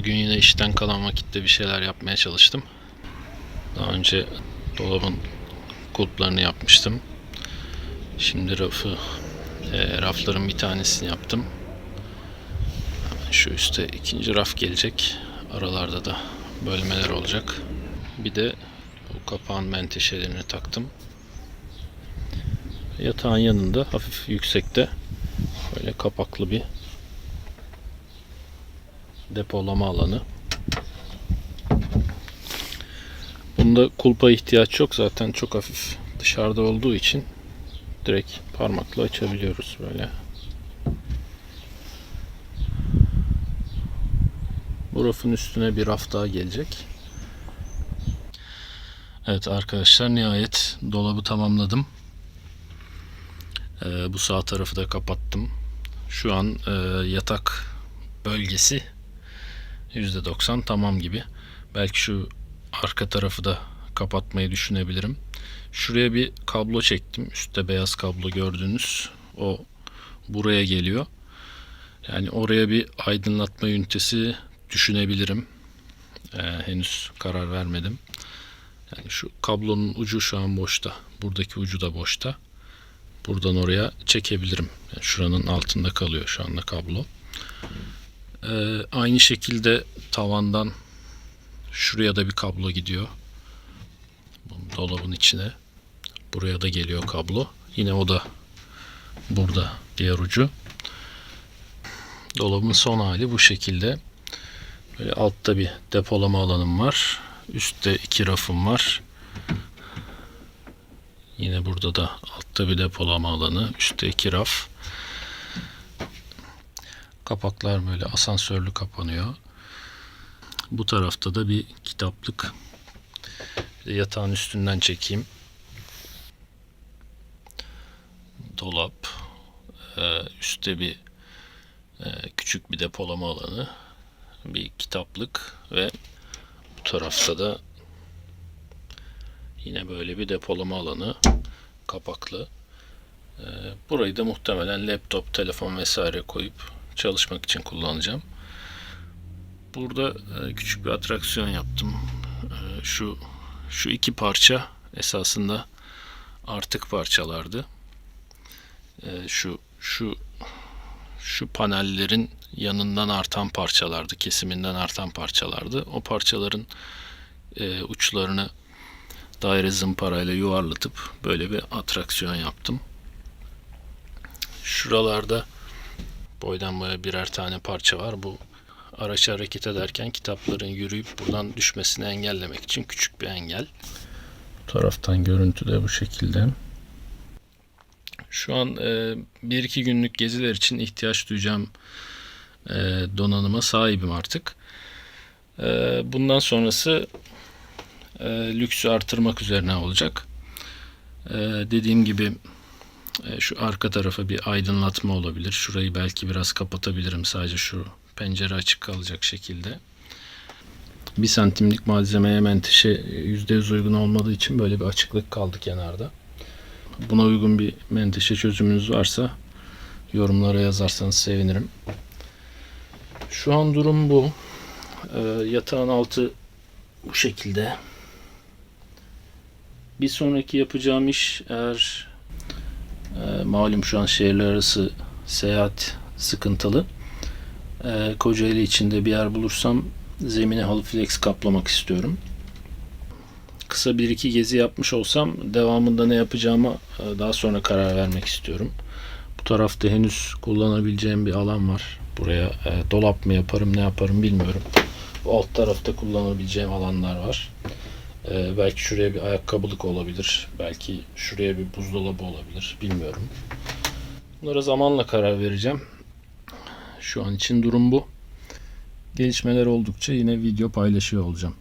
Bugün yine işten kalan vakitte bir şeyler yapmaya çalıştım. Daha önce dolabın kulplarını yapmıştım. Şimdi rafı, e, rafların bir tanesini yaptım. Şu üstte ikinci raf gelecek. Aralarda da bölmeler olacak. Bir de bu kapağın menteşelerini taktım. Yatağın yanında hafif yüksekte böyle kapaklı bir depolama alanı. Bunda kulpa ihtiyaç yok zaten çok hafif dışarıda olduğu için direkt parmakla açabiliyoruz böyle. Bu rafın üstüne bir raf daha gelecek. Evet arkadaşlar nihayet dolabı tamamladım. Ee, bu sağ tarafı da kapattım. Şu an e, yatak bölgesi %90 tamam gibi. Belki şu arka tarafı da kapatmayı düşünebilirim. Şuraya bir kablo çektim. Üstte beyaz kablo gördüğünüz. O buraya geliyor. Yani oraya bir aydınlatma ünitesi düşünebilirim. Ee, henüz karar vermedim. Yani şu kablonun ucu şu an boşta. Buradaki ucu da boşta. Buradan oraya çekebilirim. Yani şuranın altında kalıyor şu anda kablo. Ee, aynı şekilde tavandan şuraya da bir kablo gidiyor. Dolabın içine. Buraya da geliyor kablo. Yine o da burada diğer ucu. Dolabın son hali bu şekilde. Böyle altta bir depolama alanım var. Üstte iki rafım var. Yine burada da altta bir depolama alanı. Üstte iki raf. Kapaklar böyle asansörlü kapanıyor. Bu tarafta da bir kitaplık. Yatağın üstünden çekeyim. Dolap. Ee, üstte bir e, küçük bir depolama alanı. Bir kitaplık ve bu tarafta da yine böyle bir depolama alanı. Kapaklı. Ee, burayı da muhtemelen laptop, telefon vesaire koyup çalışmak için kullanacağım. Burada e, küçük bir atraksiyon yaptım. E, şu şu iki parça esasında artık parçalardı. E, şu şu şu panellerin yanından artan parçalardı, kesiminden artan parçalardı. O parçaların uçlarını daire zımparayla yuvarlatıp böyle bir atraksiyon yaptım. Şuralarda boydan boya birer tane parça var. Bu araç hareket ederken kitapların yürüyüp buradan düşmesini engellemek için küçük bir engel. Bu taraftan görüntü de bu şekilde. Şu an e, bir iki günlük geziler için ihtiyaç duyacağım e, donanıma sahibim artık. E, bundan sonrası e, lüksü artırmak üzerine olacak. E, dediğim gibi şu arka tarafa bir aydınlatma olabilir. Şurayı belki biraz kapatabilirim sadece şu pencere açık kalacak şekilde. Bir santimlik malzemeye menteşe %100 uygun olmadığı için böyle bir açıklık kaldı kenarda. Buna uygun bir menteşe çözümünüz varsa yorumlara yazarsanız sevinirim. Şu an durum bu. Ee, yatağın altı bu şekilde. Bir sonraki yapacağım iş eğer e, malum şu an şehirler arası seyahat sıkıntılı. E, Kocaeli içinde bir yer bulursam zemine halı flex kaplamak istiyorum. Kısa bir iki gezi yapmış olsam devamında ne yapacağıma e, daha sonra karar vermek istiyorum. Bu tarafta henüz kullanabileceğim bir alan var. Buraya e, dolap mı yaparım ne yaparım bilmiyorum. Bu alt tarafta kullanabileceğim alanlar var. E, belki şuraya bir ayakkabılık olabilir. Belki şuraya bir buzdolabı olabilir. Bilmiyorum. Bunlara zamanla karar vereceğim. Şu an için durum bu. Gelişmeler oldukça yine video paylaşıyor olacağım.